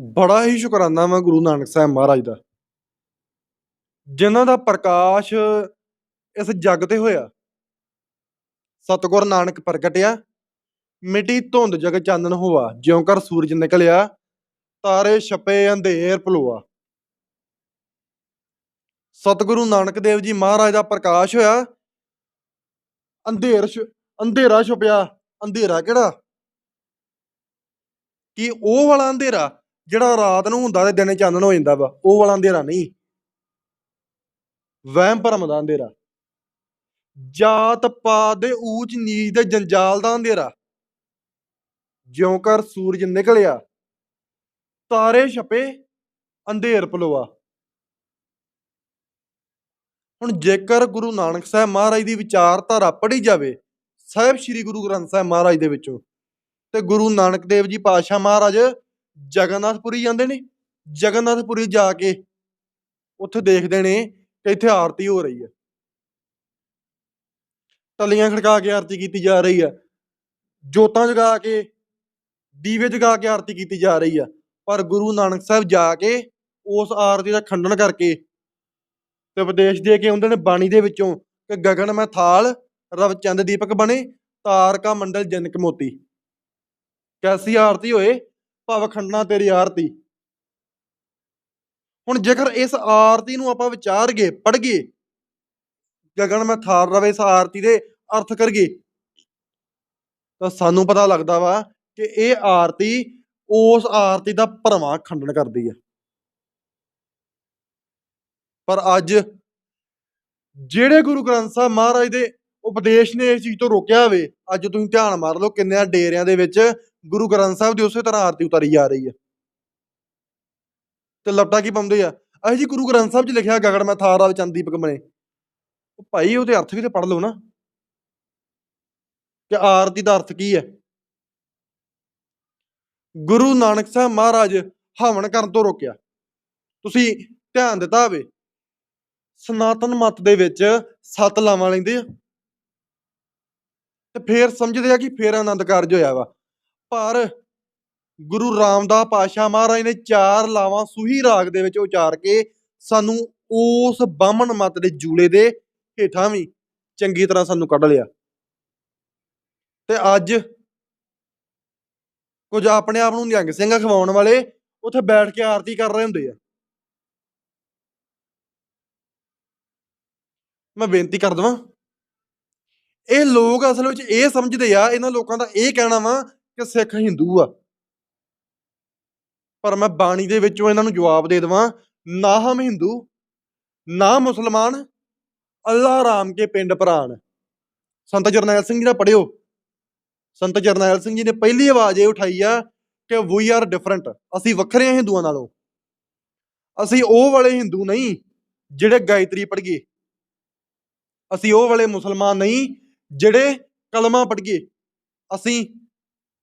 ਬੜਾ ਹੀ ਸ਼ੁਕਰਾਨਾ ਮੈਂ ਗੁਰੂ ਨਾਨਕ ਸਾਹਿਬ ਮਹਾਰਾਜ ਦਾ। ਜਿਨ੍ਹਾਂ ਦਾ ਪ੍ਰਕਾਸ਼ ਇਸ ਜੱਗ ਤੇ ਹੋਇਆ। ਸਤਿਗੁਰ ਨਾਨਕ ਪ੍ਰਗਟਿਆ, ਮਿੱਟੀ ਧੁੰਦ ਜਗ ਚਾਨਣ ਹੋਆ ਜਿਉਂ ਕਰ ਸੂਰਜ ਨਿਕਲਿਆ, ਤਾਰੇ ਛਪੇ ਅੰਧੇਰ ਭਲੋਆ ਸਤਿਗੁਰੂ ਨਾਨਕ ਦੇਵ ਜੀ ਮਹਾਰਾਜ ਦਾ ਪ੍ਰਕਾਸ਼ ਹੋਇਆ। ਅੰਧੇਰ ਛੁ- ਅੰਧੇਰਾ ਛੁਪਿਆ, ਅੰਧੇਰਾ ਕਿਹੜਾ? ਕਿ ਉਹ ਵਾਲਾ ਅੰਧੇਰਾ? ਜਿਹੜਾ ਰਾਤ ਨੂੰ ਹੁੰਦਾ ਤੇ ਦਿਨੇ ਚਾਨਣ ਹੋ ਜਾਂਦਾ ਵਾ, ਉਹ ਵਾਲਾ ਅੰਧੇਰਾ ਨਹੀਂ। ਵਹਿਮ ਭਰਮ ਦਾ ਅੰਧੇਰਾ। ਜਾਤ ਪਾਤ ਦੇ ਊਚ ਨੀਚ ਦੇ ਜੰਜਾਲ ਦਾ ਅੰਧੇਰਾ। ਜਿਉਂ ਕਰ ਸੂਰਜ ਨਿਕਲਿਆ, ਤਾਰੇ ਛਪੇ, ਅੰਧੇਰ ਪਲੋਆ। ਹੁਣ ਜੇਕਰ ਗੁਰੂ ਨਾਨਕ ਸਾਹਿਬ ਮਹਾਰਾਜ ਦੀ ਵਿਚਾਰਧਾਰਾ ਪੜ੍ਹੀ ਜਾਵੇ, ਸਾਹਿਬ ਸ੍ਰੀ ਗੁਰੂ ਗ੍ਰੰਥ ਸਾਹਿਬ ਮਹਾਰਾਜ ਦੇ ਵਿੱਚੋਂ, ਤੇ ਗੁਰੂ ਨਾਨਕ ਦੇਵ ਜੀ ਪਾਤਸ਼ਾਹ ਮਹਾਰਾਜ ਜਗਨਨਾਥਪੁਰੀ ਜਾਂਦੇ ਨੇ, ਜਗਨਨਾਥਪੁਰੀ ਜਾ ਕੇ ਉੱਥੇ ਦੇਖਦੇ ਨੇ ਕਿ ਇੱਥੇ ਆਰਤੀ ਹੋ ਰਹੀ ਹੈ। ਟੱਲੀਆਂ ਖੜਕਾ ਕੇ ਆਰਤੀ ਕੀਤੀ ਜਾ ਰਹੀ ਹੈ, ਜੋਤਾਂ ਜਗਾ ਕੇ, ਦੀਵੇ ਜਗਾ ਕੇ ਆਰਤੀ ਕੀਤੀ ਜਾ ਰਹੀ ਆ ਪਰ ਗੁਰੂ ਨਾਨਕ ਸਾਹਿਬ ਜਾ ਕੇ ਉਸ ਆਰਤੀ ਦਾ ਖੰਡਨ ਕਰਕੇ ਤੇ ਉਪਦੇਸ਼ ਦੇ ਕੇ ਉਹਨਾਂ ਨੇ ਬਾਣੀ ਦੇ ਵਿੱਚੋਂ ਕਿ ਗਗਨ ਮੈਂ ਥਾਲ, ਰਵ ਚੰਦ ਦੀਪਕ ਬਣੇ, ਤਾਰਕਾ ਮੰਡਲ ਜਨਕ ਮੋਤੀ। ਕੈਸੀ ਆਰਤੀ ਹੋਏ? ਭਵ ਖੰਡਨਾ ਤੇਰੀ ਆਰਤੀ। ਹੁਣ ਜੇਕਰ ਇਸ ਆਰਤੀ ਨੂੰ ਆਪਾਂ ਵਿਚਾਰਗੇ ਪੜ੍ਹਗੇ ਗਗਨ ਮੈਂ ਥਾਲ ਰਵੇ ਇਸ ਆਰਤੀ ਦੇ ਅਰਥ ਕਰਗੇ ਤਾਂ ਸਾਨੂੰ ਪਤਾ ਲੱਗਦਾ ਵਾ ਕਿ ਇਹ ਆਰਤੀ ਉਸ ਆਰਤੀ ਦਾ ਭਰਵਾਂ ਖੰਡਨ ਕਰਦੀ ਹੈ ਪਰ ਅੱਜ ਜਿਹੜੇ ਗੁਰੂ ਗ੍ਰੰਥ ਸਾਹਿਬ ਮਹਾਰਾਜ ਦੇ ਉਪਦੇਸ਼ ਨੇ ਇਸ ਚੀਜ਼ ਤੋਂ ਰੋਕਿਆ ਹੋਵੇ, ਅੱਜ ਤੁਸੀਂ ਧਿਆਨ ਮਾਰ ਲਓ ਕਿੰਨਿਆਂ ਡੇਰਿਆਂ ਦੇ ਵਿੱਚ ਗੁਰੂ ਗ੍ਰੰਥ ਸਾਹਿਬ ਦੀ ਉਸੇ ਤਰ੍ਹਾਂ ਆਰਤੀ ਉਤਾਰੀ ਜਾ ਰਹੀ ਹੈ। ਤੇ ਲਪਟਾ ਕੀ ਪਾਉਂਦੇ ਆ? ਅਹੀ ਜੀ ਗੁਰੂ ਗ੍ਰੰਥ ਸਾਹਿਬ 'ਚ ਲਿਖਿਆ ਗਗਨ ਮੈਂ ਥਾਰ ਰਾਵ ਚੰਦ ਬਣੇ। ਉਹ ਭਾਈ ਉਹਦੇ ਅਰਥ ਵੀ ਤੇ ਪੜ੍ਹ ਲਓ ਨਾ। ਕਿ ਆਰਤੀ ਦਾ ਅਰਥ ਕੀ ਹੈ? ਗੁਰੂ ਨਾਨਕ ਸਾਹਿਬ ਮਹਾਰਾਜ ਹਵਨ ਕਰਨ ਤੋਂ ਰੋਕਿਆ। ਤੁਸੀਂ ਧਿਆਨ ਦਿੱਤਾ ਹੋਵੇ, ਸਨਾਤਨ ਮਤ ਦੇ ਵਿੱਚ ਸੱਤ ਲਾਵਾਂ ਲੈਂਦੇ ਆ। ਤੇ ਫੇਰ ਸਮਝਦੇ ਆ ਕਿ ਫੇਰ ਆਨੰਦ ਕਾਰਜ ਹੋਇਆ ਵਾ। ਪਰ ਗੁਰੂ ਰਾਮਦਾਸ ਪਾਸ਼ਾ ਮਹਾਰਾਜ ਨੇ ਚਾਰ ਲਾਵਾਂ ਸੂਹੀ ਰਾਗ ਦੇ ਵਿੱਚ ਉਚਾਰ ਕੇ ਸਾਨੂੰ ਉਸ ਬਾਹਮਣ ਮਤ ਦੇ ਜੂਲੇ ਦੇ ਹੇਠਾਂ ਵੀ ਚੰਗੀ ਤਰ੍ਹਾਂ ਸਾਨੂੰ ਕੱਢ ਲਿਆ। ਤੇ ਅੱਜ ਕੁਝ ਆਪਣੇ ਆਪ ਨੂੰ ਨਿਹੰਗ ਸਿੰਘ ਖਵਾਉਣ ਵਾਲੇ ਉੱਥੇ ਬੈਠ ਕੇ ਆਰਤੀ ਕਰ ਰਹੇ ਹੁੰਦੇ ਆ। ਮੈਂ ਬੇਨਤੀ ਕਰ ਦਵਾਂ, ਇਹ ਲੋਕ ਅਸਲ ਵਿੱਚ ਇਹ ਸਮਝਦੇ ਆ, ਇਹਨਾਂ ਲੋਕਾਂ ਦਾ ਇਹ ਕਹਿਣਾ ਵਾ ਕਿ ਸਿੱਖ ਹਿੰਦੂ ਆ। ਪਰ ਮੈਂ ਬਾਣੀ ਦੇ ਵਿੱਚੋਂ ਇਹਨਾਂ ਨੂੰ ਜਵਾਬ ਦੇ ਦਵਾਂ, ਨਾ ਹਮ ਹਿੰਦੂ, ਨਾ ਮੁਸਲਮਾਨ, ਅੱਲਾ ਰਾਮ ਕੇ ਪਿੰਡ ਪ੍ਰਾਨ ਸੰਤ ਜਰਨੈਲ ਸਿੰਘ ਜੀ ਦਾ ਪੜਿਓ ਸੰਤ ਜਰਨੈਲ ਸਿੰਘ ਜੀ ਨੇ ਪਹਿਲੀ ਆਵਾਜ਼ ਇਹ ਉਠਾਈ ਆ ਕਿ ਵੀ ਆਰ ਡਿਫਰੈਂਟ ਅਸੀਂ ਵੱਖਰੇ ਹਾਂ ਹਿੰਦੂਆਂ ਨਾਲੋਂ। ਅਸੀਂ ਉਹ ਵਾਲੇ ਹਿੰਦੂ ਨਹੀਂ ਜਿਹੜੇ ਗਾਇਤਰੀ ਪੜ੍ਹਗੇ ਅਸੀਂ ਉਹ ਵਾਲੇ ਮੁਸਲਮਾਨ ਨਹੀਂ ਜਿਹੜੇ ਕਲਮਾ ਪੜ੍ਹਗੇ ਅਸੀਂ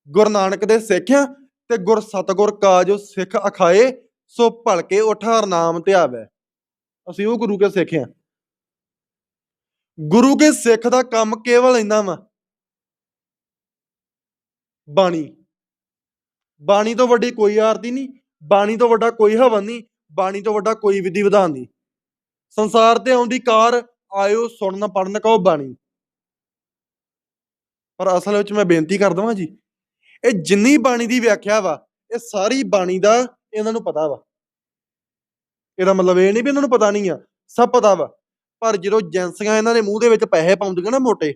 ਗੁਰੂ ਨਾਨਕ ਦੇ ਸਿੱਖ ਹਾਂ ਤੇ ਗੁਰ ਸਤਗੁਰ ਕਾਜ ਸਿੱਖ ਅਖਾਏ, ਸੋ ਭਲਕੇ ਉਠਾ ਨਾਮ ਧਿਆਵੈ ਅਸੀਂ ਉਹ ਗੁਰੂ ਕੇ ਸਿੱਖ ਹਾਂ ਗੁਰੂ ਕੇ ਸਿੱਖ ਦਾ ਕੰਮ ਕੇਵਲ ਇੰਨਾ ਵਾ। ਬਾਣੀ। ਬਾਣੀ ਤੋਂ ਵੱਡੀ ਕੋਈ ਆਰਤੀ ਨਹੀਂ, ਬਾਣੀ ਤੋਂ ਵੱਡਾ ਕੋਈ ਹਵਨ ਨਹੀਂ, ਬਾਣੀ ਤੋਂ ਵੱਡਾ ਕੋਈ ਵਿਧੀ ਵਿਧਾਨ ਨਹੀਂ। ਸੰਸਾਰ ਤੇ ਆਉਂਦੀ ਕਾਰ ਆਇਓ, ਸੁਣਨ ਪੜਨ ਕਹੋ ਬਾਣੀ। ਪਰ ਅਸਲ ਵਿੱਚ ਮੈਂ ਬੇਨਤੀ ਕਰ ਦਵਾਂ ਜੀ ਇਹ ਜਿੰਨੀ ਬਾਣੀ ਦੀ ਵਿਆਖਿਆ ਵਾ, ਇਹ ਸਾਰੀ ਬਾਣੀ ਦਾ ਇਹਨਾਂ ਨੂੰ ਪਤਾ ਵਾ। ਇਹਦਾ ਮਤਲਬ ਇਹ ਨਹੀਂ ਵੀ ਇਹਨਾਂ ਨੂੰ ਪਤਾ ਨਹੀਂ ਆ, ਸਭ ਪਤਾ ਵਾ। ਪਰ ਜਦੋਂ ਏਜੰਸੀਆਂ ਇਹਨਾਂ ਦੇ ਮੂੰਹ ਦੇ ਵਿੱਚ ਪੈਸੇ ਪਾਉਂਦੀਆਂ ਨਾ ਮੋਟੇ,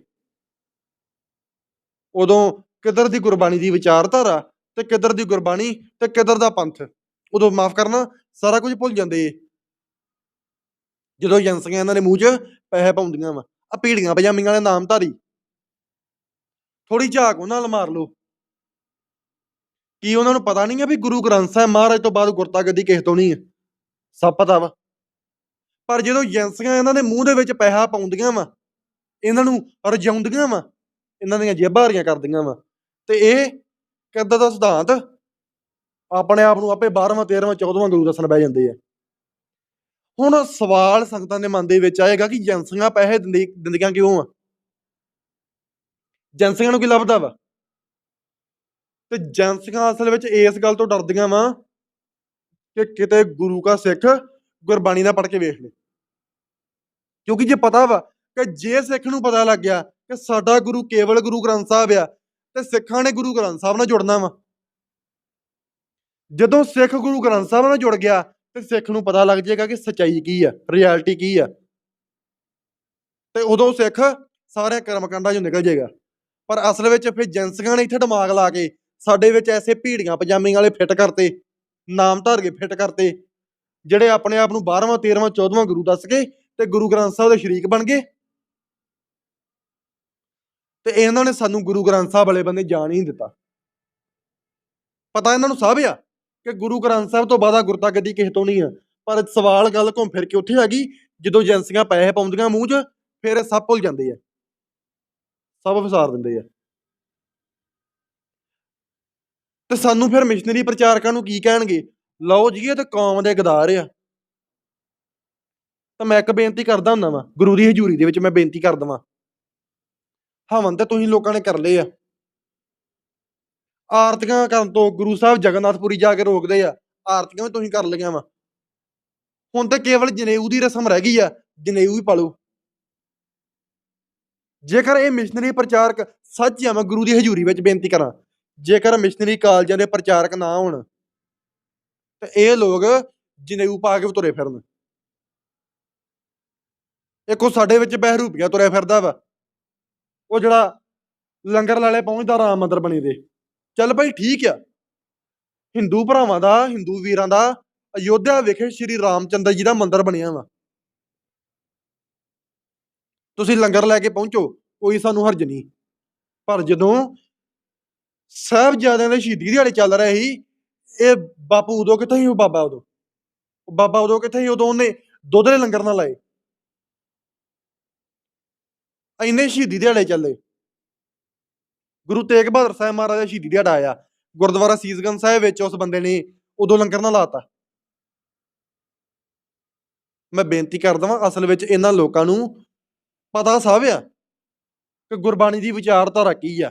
ਉਦੋਂ ਕਿੱਧਰ ਦੀ ਗੁਰਬਾਣੀ ਦੀ ਵਿਚਾਰਧਾਰਾ ਤੇ ਕਿੱਧਰ ਦੀ ਗੁਰਬਾਣੀ ਤੇ ਕਿੱਧਰ ਦਾ ਪੰਥ, ਉਦੋਂ ਮਾਫ ਕਰਨਾ, ਸਾਰਾ ਕੁਝ ਭੁੱਲ ਜਾਂਦੇ ਏ ਜਦੋਂ ਏਜੰਸੀਆਂ ਇਹਨਾਂ ਦੇ ਮੂੰਹ 'ਚ ਪੈਸੇ ਪਾਉਂਦੀਆਂ ਵਾ ਆ ਪੀੜੀਆਂ ਪਜਾਮੀਆਂ ਵਾਲੇ ਨਾਮਧਾਰੀ ਥੋੜੀ ਝਾਕ ਉਹਨਾਂ ਨਾਲ ਮਾਰ ਲਓ। ਕੀ ਉਹਨਾਂ ਨੂੰ ਪਤਾ ਨਹੀਂ ਆ ਵੀ ਗੁਰੂ ਗ੍ਰੰਥ ਸਾਹਿਬ ਮਹਾਰਾਜ ਤੋਂ ਬਾਅਦ ਗੁਰਤਾ ਗੱਦੀ ਕਿਸੇ ਤੋਂ ਨਹੀਂ ਹੈ ਸਭ ਪਤਾ ਵਾ। ਪਰ ਜਦੋਂ ਏਜੰਸੀਆਂ ਇਹਨਾਂ ਦੇ ਮੂੰਹ ਦੇ ਵਿੱਚ ਪੈਸਾ ਪਾਉਂਦੀਆਂ ਵਾ, ਇਹਨਾਂ ਨੂੰ ਰਜਾਉਂਦੀਆਂ ਵਾ, ਇਹਨਾਂ ਦੀਆਂ ਜੇਬਾਂ ਹਰੀਆਂ ਕਰਦੀਆਂ ਵਾ, ਤੇ ਇਹ ਕਿੱਦਾਂ ਦਾ ਸਿਧਾਂਤ, ਆਪਣੇ ਆਪ ਨੂੰ ਆਪੇ 12ਵਾਂ 13ਵਾਂ 14ਵਾਂ ਗੁਰੂ ਦੱਸਣ ਬਹਿ ਜਾਂਦੇ ਆ। ਹੁਣ ਸਵਾਲ ਸੰਗਤਾਂ ਦੇ ਮਨ ਦੇ ਵਿੱਚ ਆਏਗਾ ਕਿ ਏਜੰਸੀਆਂ ਪੈਸੇ ਦਿੰਦੀ, ਦਿੰਦੀਆਂ ਕਿਉਂ ਆ? ਏਜੰਸੀਆਂ ਨੂੰ ਕੀ ਲੱਭਦਾ ਵਾ? ਤੇ ਏਜੰਸੀਆਂ ਅਸਲ ਵਿੱਚ ਇਸ ਗੱਲ ਤੋਂ ਡਰਦੀਆਂ ਵਾ ਕਿ ਕਿਤੇ ਗੁਰੂ ਕਾ ਸਿੱਖ ਗੁਰਬਾਣੀ ਦਾ ਪੜ੍ਹ ਕੇ ਵੇਖ ਲੇ। ਕਿਉਂਕਿ ਜੇ ਪਤਾ ਵਾ ਕਿ ਜੇ ਸਿੱਖ ਨੂੰ ਪਤਾ ਲੱਗ ਗਿਆ ਕਿ ਸਾਡਾ ਗੁਰੂ ਕੇਵਲ ਗੁਰੂ ਗ੍ਰੰਥ ਸਾਹਿਬ ਆ, ਤੇ ਸਿੱਖਾਂ ਨੇ ਗੁਰੂ ਗ੍ਰੰਥ ਸਾਹਿਬ ਨਾਲ ਜੁੜਨਾ ਵਾ। ਜਦੋਂ ਸਿੱਖ ਗੁਰੂ ਗ੍ਰੰਥ ਸਾਹਿਬ ਨਾਲ ਜੁੜ ਗਿਆ, ਤੇ ਸਿੱਖ ਨੂੰ ਪਤਾ ਲੱਗ ਜਾਏਗਾ ਕਿ ਸਚਾਈ ਕੀ ਆ, ਰਿਐਲਿਟੀ ਕੀ ਆ। ਤੇ ਉਦੋਂ ਸਿੱਖ ਸਾਰੇ ਕਰਮਕਾਂਡਾਂ ਚੋਂ ਨਿਕਲ ਜਾਏਗਾ। ਪਰ ਅਸਲ ਵਿੱਚ ਫਿਰ ਏਜੰਸੀਆਂ ਨੇ ਇੱਥੇ ਦਿਮਾਗ ਲਾ ਕੇ ਸਾਡੇ ਵਿੱਚ ਐਸੇ ਭੀੜੀਆਂ ਪਜਾਮੀਆਂ ਵਾਲੇ ਫਿੱਟ ਕਰਤੇ, ਨਾਮ ਧਾਰ ਕੇ ਫਿੱਟ ਕਰਤੇ, ਜਿਹੜੇ ਆਪਣੇ ਆਪ ਨੂੰ 12ਵਾਂ 13ਵਾਂ 14ਵਾਂ ਗੁਰੂ ਦੱਸ ਕੇ ਤੇ ਗੁਰੂ ਗ੍ਰੰਥ ਸਾਹਿਬ ਦੇ ਸ਼ਰੀਕ ਬਣ ਗਏ। ਤੇ ਇਹਨਾਂ ਨੇ ਸਾਨੂੰ ਗੁਰੂ ਗ੍ਰੰਥ ਸਾਹਿਬ ਵਾਲੇ ਬੰਦੇ ਜਾਣ ਹੀ ਦਿੱਤਾ। ਪਤਾ ਇਹਨਾਂ ਨੂੰ ਸਭ ਆ ਕਿ ਗੁਰੂ ਗ੍ਰੰਥ ਸਾਹਿਬ ਤੋਂ ਬਾਅਦ ਗੁਰਤਾ ਗੱਦੀ ਕਿਸੇ ਤੋਂ ਨਹੀਂ ਆ। ਪਰ ਸਵਾਲ ਗੱਲ ਘੁੰਮ ਫਿਰ ਕੇ ਉੱਥੇ ਆ ਗਈ, ਜਦੋਂ ਏਜੰਸੀਆਂ ਪੈਸੇ ਪਾਉਂਦੀਆਂ ਮੂੰਹ 'ਚ, ਫਿਰ ਇਹ ਸਭ ਭੁੱਲ ਜਾਂਦੇ ਆ। ਸਭ ਫਸਾਰ ਦਿੰਦੇ ਆ। ਤੇ ਸਾਨੂੰ ਫਿਰ ਮਿਸ਼ਨਰੀ ਪ੍ਰਚਾਰਕਾਂ ਨੂੰ ਕੀ ਕਹਿਣਗੇ? ਲਓ ਜੀ, ਇਹ ਤਾਂ ਕੌਮ ਦੇ ਗਦਾਰ ਆ। ਤਾਂ ਮੈਂ ਇੱਕ ਬੇਨਤੀ ਕਰਦਾ ਹੁੰਦਾ ਵਾਂ, ਗੁਰੂ ਦੀ ਹਜ਼ੂਰੀ ਦੇ ਵਿੱਚ ਮੈਂ ਬੇਨਤੀ ਕਰ ਦਵਾਂ। ਹਵਨ ਤੇ ਤੁਸੀਂ ਲੋਕਾਂ ਨੇ ਕਰ ਲਏ ਆ। ਆਰਤੀਆਂ ਕਰਨ ਤੋਂ ਗੁਰੂ ਸਾਹਿਬ ਜਗਨਨਾਥਪੁਰੀ ਜਾ ਕੇ ਰੋਕਦੇ ਆ। ਆਰਤੀਆਂ ਵੀ ਤੁਸੀਂ ਕਰ ਲਈਆਂ ਵਾ। ਹੁਣ ਤਾਂ ਕੇਵਲ ਜਨੇਊ ਦੀ ਰਸਮ ਰਹਿ ਗਈ ਆ, ਜਨੇਊ ਹੀ ਪਾਲੋ। ਜੇਕਰ ਇਹ ਮਿਸ਼ਨਰੀ ਪ੍ਰਚਾਰਕ ਸੱਚ ਆ, ਮੈਂ ਗੁਰੂ ਦੀ ਹਜ਼ੂਰੀ ਵਿੱਚ ਬੇਨਤੀ ਕਰਾਂ। ਜੇਕਰ ਮਿਸ਼ਨਰੀ ਕਾਲਜਾਂ ਦੇ ਪ੍ਰਚਾਰਕ ਨਾ ਹੋਣ, ਤੇ ਇਹ ਲੋਕ ਜਨੇਊ ਪਾ ਕੇ ਤੁਰੇ ਫਿਰਨ। ਇੱਕ ਸਾਡੇ ਵਿੱਚ ਬਹਿਰੂਪੀਆ ਤੁਰਿਆ ਫਿਰਦਾ ਵਾ। ਉਹ ਜਿਹੜਾ ਲੰਗਰ ਲਾਲੇ ਪਹੁੰਚਦਾ ਰਾਮ ਮੰਦਰ ਬਣੀ ਦੇ। ਚੱਲ ਭਾਈ ਠੀਕ ਆ। ਹਿੰਦੂ ਭਰਾਵਾਂ ਦਾ, ਹਿੰਦੂ ਵੀਰਾਂ ਦਾ, ਅਯੋਧਿਆ ਵਿਖੇ ਸ਼੍ਰੀ ਰਾਮਚੰਦਰ ਜੀ ਦਾ ਮੰਦਿਰ ਬਣਿਆ ਵਾ। ਤੁਸੀਂ ਲੰਗਰ ਲੈ ਕੇ ਪਹੁੰਚੋ, ਕੋਈ ਸਾਨੂੰ ਹਰਜ ਨਹੀਂ। ਪਰ ਜਦੋਂ ਸਾਹਿਬਜ਼ਾਦਿਆਂ ਦੇ ਸ਼ਹੀਦੀ ਦਿਹਾੜੇ ਚੱਲ ਰਹੇ ਸੀ। ਇਹ ਬਾਪੂ ਉਦੋਂ ਕਿੱਥੇ ਸੀ, ਉਹ ਬਾਬਾ ਉਦੋਂ। ਉਹ ਬਾਬਾ ਉਦੋਂ ਕਿੱਥੇ ਸੀ, ਉਦੋਂ ਉਹਨੇ ਦੁੱਧ ਦੇ ਲੰਗਰ ਨਾਲ ਲਾਏ। ਇੰਨੇ ਸ਼ਹੀਦੀ ਦਿਹਾੜੇ ਚੱਲੇ। ਗੁਰੂ ਤੇਗ ਬਹਾਦਰ ਸਾਹਿਬ ਮਹਾਰਾਜ ਦਾ ਸ਼ਹੀਦੀ ਦਿਹਾੜਾ ਆਇਆ। ਗੁਰਦੁਆਰਾ ਸੀਸਗੰਜ ਸਾਹਿਬ ਵਿੱਚ ਉਸ ਬੰਦੇ ਨੇ ਉਦੋਂ ਲੰਗਰ ਨਾ ਲਾਤਾ। ਮੈਂ ਬੇਨਤੀ ਕਰਦਾ ਵਾਂ, ਅਸਲ ਵਿੱਚ ਇਹਨਾਂ ਲੋਕਾਂ ਨੂੰ ਪਤਾ ਸਭ ਆ ਕਿ ਗੁਰਬਾਣੀ ਦੀ ਵਿਚਾਰਧਾਰਾ ਕੀ ਆ।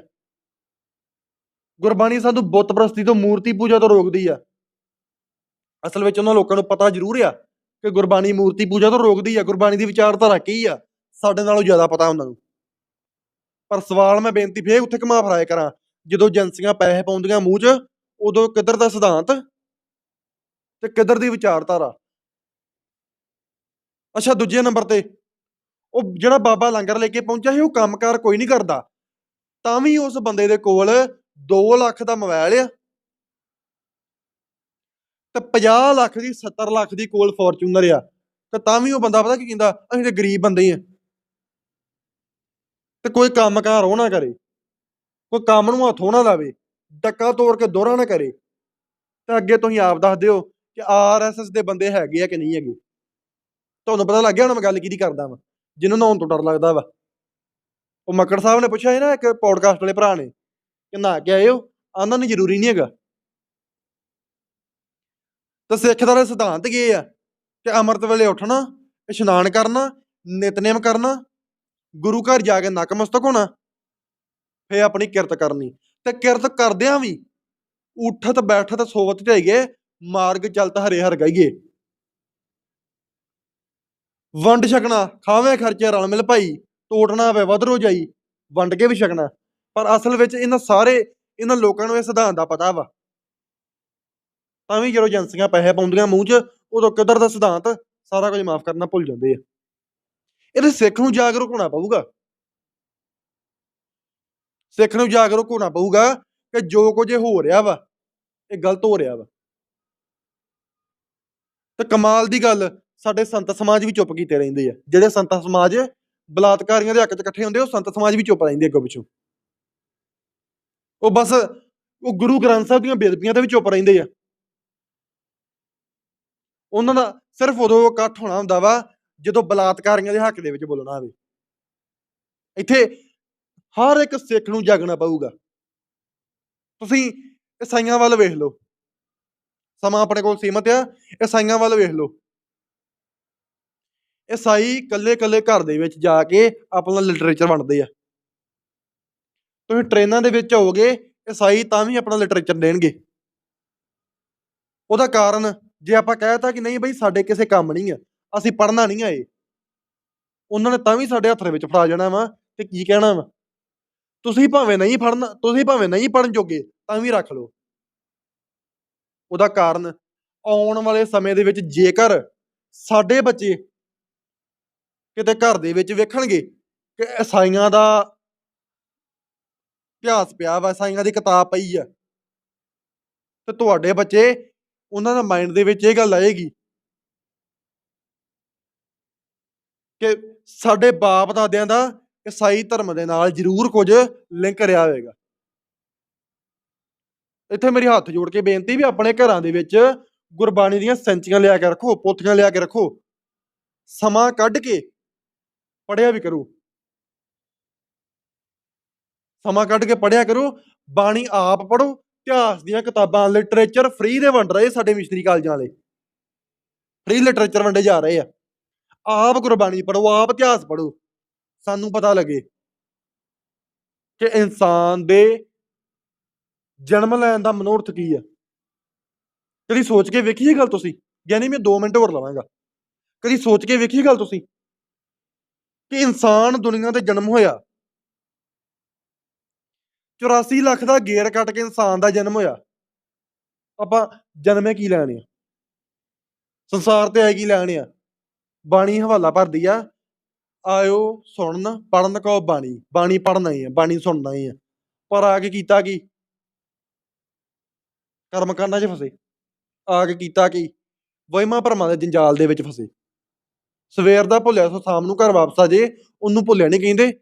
ਗੁਰਬਾਣੀ ਸਾਨੂੰ ਬੁੱਤ ਪ੍ਰਸਤੀ ਤੋਂ ਮੂਰਤੀ ਪੂਜਾ ਤੋਂ ਰੋਕਦੀ ਆ। ਅਸਲ ਵਿੱਚ ਉਹਨਾਂ ਲੋਕਾਂ ਨੂੰ ਪਤਾ ਜ਼ਰੂਰ ਆ ਕਿ ਗੁਰਬਾਣੀ ਮੂਰਤੀ ਪੂਜਾ ਤੋਂ ਰੋਕਦੀ ਆ। ਗੁਰਬਾਣੀ ਦੀ ਵਿਚਾਰਧਾਰਾ ਕੀ ਆ, ਸਾਡੇ ਨਾਲੋਂ ਜ਼ਿਆਦਾ ਪਤਾ ਉਹਨਾਂ ਨੂੰ। ਪਰ ਸਵਾਲ ਮੈਂ ਬੇਨਤੀ ਫੇਰ ਉੱਥੇ ਘੁਮਾ ਫਰਾਏ ਕਰਾਂ, ਜਦੋਂ ਏਜੰਸੀਆਂ ਪੈਸੇ ਪਾਉਂਦੀਆਂ ਮੂੰਹ 'ਚ, ਉਦੋਂ ਕਿੱਧਰ ਦਾ ਸਿਧਾਂਤ ਤੇ ਕਿੱਧਰ ਦੀ ਵਿਚਾਰਧਾਰਾ? ਅੱਛਾ, ਦੂਜੇ ਨੰਬਰ ਤੇ, ਉਹ ਜਿਹੜਾ ਬਾਬਾ ਲੰਗਰ ਲੈ ਕੇ ਪਹੁੰਚਿਆ ਸੀ, ਉਹ ਕੰਮਕਾਰ ਕੋਈ ਨਹੀਂ ਕਰਦਾ। ਤਾਂ ਵੀ ਉਸ ਬੰਦੇ ਦੇ ਕੋਲ 2 ਲੱਖ ਦਾ ਮੋਬਾਈਲ ਆ। ਤੇ 50 ਲੱਖ ਦੀ 70 ਲੱਖ ਦੀ ਕੋਲ ਫੋਰਚੂਨਰ ਆ। ਤੇ ਤਾਂ ਵੀ ਉਹ ਬੰਦਾ ਪਤਾ ਕੀ ਕਹਿੰਦਾ, ਅਸੀਂ ਤੇ ਗਰੀਬ ਬੰਦੇ ਆ। ਤੇ ਕੋਈ ਕੰਮਕਾਰ ਉਹ ਨਾ ਕਰੇ। ਕੋਈ ਕੰਮ ਨੂੰ ਹੱਥੋਂ ਨਾ ਲਾਵੇ। ਡੱਕਾ ਤੋੜ ਕੇ ਦੋਹਰਾ ਨਾ ਕਰੇ। ਤੇ ਅੱਗੇ ਤੁਸੀਂ ਆਪ ਦੱਸ ਦਿਓ ਕਿ ਆਰਐਸਐਸ ਦੇ ਬੰਦੇ ਹੈਗੇ ਆ ਕਿ ਨਹੀਂ ਹੈਗੇ। ਤੁਹਾਨੂੰ ਪਤਾ ਲੱਗ ਗਿਆ ਹੁਣ ਮੈਂ ਗੱਲ ਕਿਹਦੀ ਕਰਦਾ ਵਾਂ। ਜਿਹਨੂੰ ਨਹਾਉਣ ਤੋਂ ਡਰ ਲੱਗਦਾ ਵਾ। ਉਹ ਮੱਕੜ ਸਾਹਿਬ ਨੇ ਪੁੱਛਿਆ ਸੀ ਨਾ ਇੱਕ ਪੋਡਕਾਸਟ ਵਾਲੇ ਭਰਾ ਨੇ। ਕਿ ਨਹਾ ਕੇ ਆਏ ਆਂਦਾ ਨਹੀਂ ਜ਼ਰੂਰੀ ਨਹੀਂ ਹੈਗਾ। ਤਾਂ ਸਿੱਖ ਦਾ ਸਿਧਾਂਤ ਕੀ ਆ? ਕਿ ਅੰਮ੍ਰਿਤ ਵੇਲੇ ਉੱਠਣਾ, ਇਸ਼ਨਾਨ ਕਰਨਾ, ਨਿਤਨੇਮ ਕਰਨਾ, ਗੁਰੂ ਘਰ ਜਾ ਕੇ ਨਕਮਸਤਕ ਹੋਣਾ ਫੇ ਆਪਣੀ ਕਿਰਤ ਕਰਨੀ। ਤੇ ਕਿਰਤ ਕਰਦਿਆਂ ਵੀ ਉਠਤ, ਬੈਠਤ, ਸੋਵਤ ਢੇਗੇ ਮਾਰਗ ਚਲਤ ਹਰੇ ਹਰ ਗਈਏ। ਵੰਡ ਛਕਣਾ, ਖਾਵੇਂ ਖਰਚੇ ਰਲ ਮਿਲ ਭਾਈ ਟੋਟਣਾ ਵੇ ਵਧਰੋ ਜਾਈ ਵੰਡ ਕੇ ਵੀ ਛਕਣਾ। ਪਰ ਅਸਲ ਵਿੱਚ ਇਹਨਾਂ ਸਾਰੇ, ਇਹਨਾਂ ਲੋਕਾਂ ਨੂੰ ਇਹ ਸਿਧਾਂਤ ਦਾ ਪਤਾ ਵਾ। ਤਾਂ ਵੀ ਜਦੋਂ ਏਜੰਸੀਆਂ ਪੈਸੇ ਪਾਉਂਦੀਆਂ ਮੂੰਹ 'ਚ, ਉਦੋਂ ਕਿੱਧਰ ਦਾ ਸਿਧਾਂਤ, ਸਾਰਾ ਕੁਝ ਮਾਫ ਕਰਨਾ ਭੁੱਲ ਜਾਂਦੇ ਆ। ਇਹਦੇ ਸਿੱਖ ਨੂੰ ਜਾਗਰੂਕ ਹੋਣਾ ਪਊਗਾ। ਸਿੱਖ ਨੂੰ ਜਾਗਰੂਕ ਹੋਣਾ ਪਊਗਾ ਕਿ ਜੋ ਕੁਝ ਹੋ ਰਿਹਾ ਵਾ, ਇਹ ਗਲਤ ਹੋ ਰਿਹਾ ਵਾ। ਤੇ ਕਮਾਲ ਦੀ ਗੱਲ, ਸਾਡੇ ਸੰਤ ਸਮਾਜ ਵੀ ਚੁੱਪ ਕੀਤੇ ਰਹਿੰਦੇ ਆ। ਜਿਹੜੇ ਸੰਤ ਸਮਾਜ ਬਲਾਤਕਾਰੀਆਂ ਦੇ ਹੱਕ 'ਚ ਇਕੱਠੇ ਹੁੰਦੇ ਉਹ ਸੰਤ ਸਮਾਜ ਵੀ ਚੁੱਪ ਰਹਿੰਦੇ ਅੱਗੋਂ ਪਿੱਛੋਂ। ਉਹ ਬਸ ਉਹ ਗੁਰੂ ਗ੍ਰੰਥ ਸਾਹਿਬ ਦੀਆਂ ਬੇਦਬੀਆਂ ਤੇ ਵੀ ਚੁੱਪ ਰਹਿੰਦੇ ਆ। ਉਹਨਾਂ ਦਾ ਸਿਰਫ ਉਦੋਂ ਇਕੱਠ ਹੋਣਾ ਹੁੰਦਾ ਵਾ ਜਦੋਂ ਬਲਾਤਕਾਰੀਆਂ ਦੇ ਹੱਕ ਦੇ ਵਿੱਚ ਬੋਲਣਾ ਹੋਵੇ। ਇੱਥੇ ਹਰ ਇੱਕ ਸਿੱਖ ਨੂੰ ਜਾਗਣਾ ਪਊਗਾ। ਤੁਸੀਂ ਈਸਾਈਆਂ ਵੱਲ ਵੇਖ ਲਓ। ਸਮਾਂ ਆਪਣੇ ਕੋਲ ਸੀਮਤ ਆ। ਈਸਾਈਆਂ ਵੱਲ ਵੇਖ ਲਓ। ਈਸਾਈ ਕੱਲੇ ਕੱਲੇ ਘਰ ਦੇ ਵਿੱਚ ਜਾ ਕੇ ਆਪਣਾ ਲਿਟਰੇਚਰ ਵੰਡਦੇ ਆ। ਤੁਸੀਂ ਟ੍ਰੇਨਾਂ ਦੇ ਵਿੱਚ ਹੋਵੋਗੇ ਈਸਾਈ ਤਾਂ ਵੀ ਆਪਣਾ ਲਿਟਰੇਚਰ ਦੇਣਗੇ। ਉਹਦਾ ਕਾਰਨ, ਜੇ ਆਪਾਂ ਕਹਿਤਾ ਕਿ ਨਹੀਂ ਬਈ ਸਾਡੇ ਕਿਸੇ ਕੰਮ ਨਹੀਂ ਆ, ਅਸੀਂ ਪੜ੍ਹਨਾ ਨਹੀਂ ਆਏ ਉਹਨਾਂ ਨੇ ਤਾਂ ਵੀ ਸਾਡੇ ਹੱਥ ਦੇ ਵਿੱਚ ਫੜਾ ਜਾਣਾ ਵਾ, ਤੇ ਕੀ ਕਹਿਣਾ ਵਾ? ਤੁਸੀਂ ਭਾਵੇਂ ਨਹੀਂ ਫੜਨਾ ਤੁਸੀਂ ਭਾਵੇਂ ਨਹੀਂ ਪੜਨ ਜੋਗੇ, ਤਾਂ ਵੀ ਰੱਖ ਲਓ। ਉਹਦਾ ਕਾਰਨ, ਆਉਣ ਵਾਲੇ ਸਮੇਂ ਦੇ ਵਿੱਚ ਜੇਕਰ ਸਾਡੇ ਬੱਚੇ ਕਿਤੇ ਘਰ ਦੇ ਵਿੱਚ ਵੇਖਣਗੇ ਕਿ ਈਸਾਈਆਂ ਦਾ ਇਤਿਹਾਸ ਪਿਆ ਵਾ ਈਸਾਈਆਂ ਦੀ ਕਿਤਾਬ ਪਈ ਆ। ਤੇ ਤੁਹਾਡੇ ਬੱਚੇ, ਉਹਨਾਂ ਦਾ ਮਾਈਂਡ ਦੇ ਵਿੱਚ ਇਹ ਗੱਲ ਆਏਗੀ ਕਿ ਸਾਡੇ ਬਾਪ ਦਾਦਿਆਂ ਦਾ ਈਸਾਈ ਧਰਮ ਦੇ ਨਾਲ ਜ਼ਰੂਰ ਕੁਝ ਲਿੰਕ ਰਿਹਾ ਹੋਵੇਗਾ। ਇੱਥੇ ਮੇਰੀ ਹੱਥ ਜੋੜ ਕੇ ਬੇਨਤੀ ਵੀ ਆਪਣੇ ਘਰਾਂ ਦੇ ਵਿੱਚ ਗੁਰਬਾਣੀ ਦੀਆਂ ਸੈਂਚੀਆਂ ਲਿਆ ਕੇ ਰੱਖੋ, ਪੋਥੀਆਂ ਲਿਆ ਕੇ ਰੱਖੋ। ਸਮਾਂ ਕੱਢ ਕੇ ਪੜਿਆ ਵੀ ਕਰੋ। ਸਮਾਂ ਕੱਢ ਕੇ ਪੜਿਆ ਕਰੋ, ਬਾਣੀ ਆਪ ਪੜੋ ਇਤਿਹਾਸ ਦੀਆਂ ਕਿਤਾਬਾਂ ਲਿਟਰੇਚਰ ਫ੍ਰੀ ਦੇ ਵੰਡ ਰਹੇ ਸਾਡੇ ਮਿਸ਼ਨਰੀ ਕਾਲਜਾਂ ਵਾਲੇ। ਫ੍ਰੀ ਲਿਟਰੇਚਰ ਵੰਡੇ ਜਾ ਰਹੇ ਆ। ਆਪ ਗੁਰਬਾਣੀ ਪੜੋ ਆਪ ਇਤਿਹਾਸ ਪੜੋ ਸਾਨੂੰ ਪਤਾ ਲੱਗੇ ਕਿ ਇਨਸਾਨ ਦੇ ਜਨਮ ਲੈਣ ਦਾ ਮਨੋਰਥ ਕੀ ਆ। ਕਦੀ ਸੋਚ ਕੇ ਵੇਖੀਏ ਗੱਲ ਤੁਸੀਂ? ਯਾਨੀ ਮੈਂ 2 ਮਿੰਟ ਹੋਰ ਲਵਾਂਗਾ। ਕਦੀ ਸੋਚ ਕੇ ਵੇਖੀ ਗੱਲ ਤੁਸੀਂ? ਕਿ ਇਨਸਾਨ ਦੁਨੀਆ ਤੇ ਜਨਮ ਹੋਇਆ 84 ਲੱਖ ਦਾ ਗੇੜ ਕੱਟ ਕੇ ਇਨਸਾਨ ਦਾ ਜਨਮ ਹੋਇਆ। ਆਪਾਂ ਜਨਮੇ ਕੀ ਲੈਣੇ ਆ? ਸੰਸਾਰ ਤੇ ਆਏ ਕੀ ਲੈਣੇ ਆ? ਬਾਣੀ ਹਵਾਲਾ ਭਰਦੀ ਆ, ਆਇਓ ਸੁਣਨ ਪੜਨ ਕੋ ਬਾਣੀ। ਬਾਣੀ ਪੜਨਾ ਹੀ ਆ, ਬਾਣੀ ਸੁਣਨਾ ਹੀ ਆ। ਪਰ ਆ ਕੇ ਕੀਤਾ ਕੀ? ਕਰਮ ਕਾਂਡਾਂ 'ਚ ਫਸੇ। ਆ ਕੇ ਕੀਤਾ ਕੀ? ਵਹਿਮਾਂ ਭਰਮਾਂ ਦੇ ਜੰਜਾਲ ਦੇ ਵਿੱਚ ਫਸੇ। ਸਵੇਰ ਦਾ ਭੁੱਲਿਆ ਸੋ ਸ਼ਾਮ ਨੂੰ ਘਰ ਵਾਪਸ ਆ ਜੇ, ਉਹਨੂੰ ਭੁੱਲਿਆ ਨਹੀਂ ਕਹਿੰਦੇ।